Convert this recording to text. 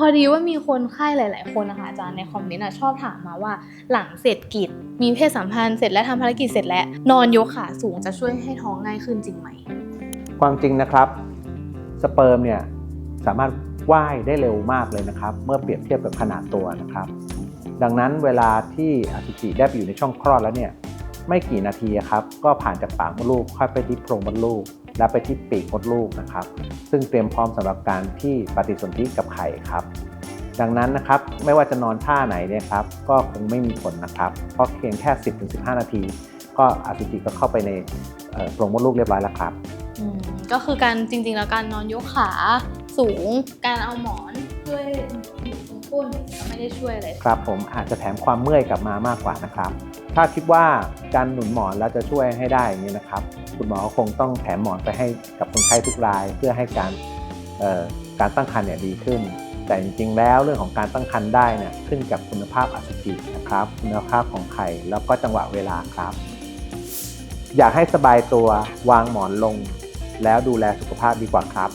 พอดีว่ามีคนไข้หลาย ๆ คนนะคะอาจารย์ในคอมเมนต์ชอบถามมาว่า หลังเสร็จกิจ มีเพศสัมพันธ์เสร็จและทำภารกิจเสร็จแล้ว นอนยกขาสูงจะช่วยให้ท้องง่ายขึ้นจริงไหม ความจริงนะครับ สเปิร์มเนี่ยสามารถว่ายได้เร็วมากเลยนะครับ เมื่อเปรียบเทียบกับขนาดตัวนะครับ ดังนั้นเวลาที่อสุจิได้ไปอยู่ในช่องคลอดแล้วเนี่ยไม่กี่นาทีครับก็ผ่านจากปากมดลูกค่อยไปที่โพรงมดลูก และไปที่ปีกมดลูกนะครับ ซึ่งเตรียมพร้อมสำหรับการที่ปฏิสนธิกับไข่ครับ ดังนั้นนะครับไม่ว่าจะนอนท่าไหนเนี่ยครับก็คงไม่มีผลนะครับ เพราะเพียงแค่ 10-15 นาที ก็อสุจิก็เข้าไปในโพรงมดลูกเรียบร้อยแล้วครับก็คือการจริงๆแล้วการนอนยกขาสูงการเอาหมอนช่วยอ ก้นไม่ได้ช่วยอะไรครับผมอาจจะแถมความเมื่อยกลับมามากกว่านะครับ ถ้าคิดว่าการหนุนหมอนแล้วจะช่วยให้ได้อย่างนี้นะครับ คุณหมอคงต้องแถมหมอนไปให้กับคนไข้ทุกราย เพื่อให้การการตั้งครรภ์เนี่ยดีขึ้น แต่จริงๆ แล้วเรื่องของการตั้งครรภ์ได้เนี่ยขึ้นกับคุณภาพอสุจินะครับ คุณภาพของไข่แล้วก็จังหวะเวลาครับ อยากให้สบายตัววางหมอนลง แล้วดูแลสุขภาพดีกว่าครับ